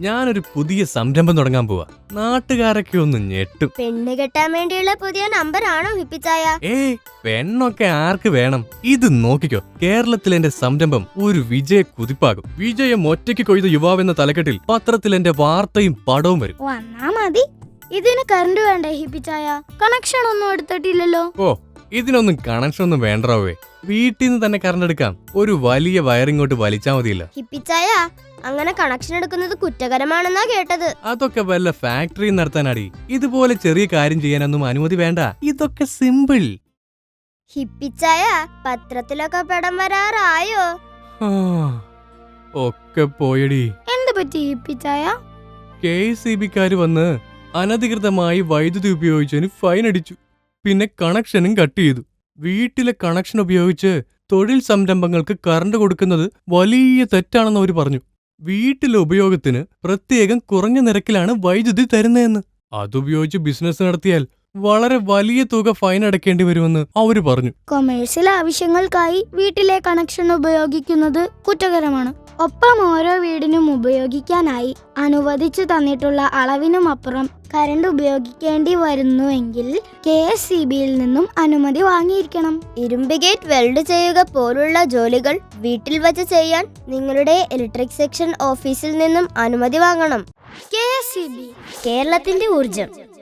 ഞാനൊരു പുതിയ സംരംഭം തുടങ്ങാൻ പോവാ. നാട്ടുകാരൊക്കെ ഒന്ന് ഞെട്ടും. പെണ്ണ് കെട്ടാൻ വേണ്ടിയുള്ള പുതിയ നമ്പർ ആണോ ഹിപ്പിച്ചായ? ഏയ് പെണ്ണൊക്കെ ആർക്ക് വേണം? ഇത് നോക്കിക്കോ. കേരളത്തിൽ എന്റെ സംരംഭം ഒരു വിജയ കുതിപ്പാകും. വിജയം ഒറ്റയ്ക്ക് കൊയ്ത യുവാവെന്ന തലക്കെട്ടിൽ പത്രത്തിൽ എന്റെ വാർത്തയും പടവും വരും. വന്നാ മതി. ഇതിന് കറണ്ട് വേണ്ടേ ഹിപ്പിച്ചായ? കണക്ഷൻ ഒന്നും എടുത്തിട്ടില്ലല്ലോ. ഓ ഇതിനൊന്നും കണക്ഷൻ ഒന്നും വേണ്ടറാവേ. വീട്ടിൽ നിന്ന് തന്നെ കറണ്ട് എടുക്കാം. ഒരു വലിയ വയറിങ്ങോട്ട് വലിച്ചാ മതിയില്ല. ഹിപ്പിച്ചായ അങ്ങനെ കണക്ഷൻ എടുക്കുന്നത് കുറ്റകരമാണെന്നാ കേട്ടത്. അതൊക്കെ വല്ല ഫാക്ടറി നടത്താനാടി. ഇതുപോലെ ചെറിയ കാര്യം ചെയ്യാനൊന്നും അനുമതി വേണ്ട. ഇതൊക്കെ സിമ്പിൾ ഹിപ്പിച്ചായ പത്രത്തിലൊക്കെ പടം വരാറായോ? ഒക്കെ പോയടി. എന്ത് പറ്റി ഹിപ്പിച്ചായ? കെ സി ബിക്കാര് വന്ന് അനധികൃതമായി വൈദ്യുതി ഉപയോഗിച്ചതിന് ഫൈൻ അടിച്ചു. പിന്നെ കണക്ഷനും കട്ട് ചെയ്തു. വീട്ടിലെ കണക്ഷൻ ഉപയോഗിച്ച് തൊഴിൽ സംരംഭങ്ങൾക്ക് കറണ്ട് കൊടുക്കുന്നത് വലിയ തെറ്റാണെന്ന് അവർ പറഞ്ഞു. വീട്ടിലെ ഉപയോഗത്തിന് പ്രത്യേകം കുറഞ്ഞ നിരക്കിലാണ് വൈദ്യുതി തരുന്നതെന്ന്. അതുപയോഗിച്ച് ബിസിനസ് നടത്തിയാൽ വളരെ വലിയ തുക ഫൈൻ അടക്കേണ്ടി വരുമെന്ന് അവർ പറഞ്ഞു. കൊമേഴ്സ്യൽ ആവശ്യങ്ങൾക്കായി വീട്ടിലെ കണക്ഷൻ ഉപയോഗിക്കുന്നത് കുറ്റകരമാണ്. ഒപ്പം ഓരോ വീടിനും ഉപയോഗിക്കാനായി അനുവദിച്ചു തന്നിട്ടുള്ള അളവിനുമപ്പുറം കരണ്ട് ഉപയോഗിക്കേണ്ടി വരുന്നുവെങ്കിൽ കെ എസ് സി ബിയിൽ നിന്നും അനുമതി വാങ്ങിയിരിക്കണം. ഇരുമ്പ് ഗേറ്റ് വെൽഡ് ചെയ്യുക പോലുള്ള ജോലികൾ വീട്ടിൽ വച്ച് ചെയ്യാൻ നിങ്ങളുടെ ഇലക്ട്രിക് സെക്ഷൻ ഓഫീസിൽ നിന്നും അനുമതി വാങ്ങണം. K S C B. കേരളത്തിന്റെ ഊർജം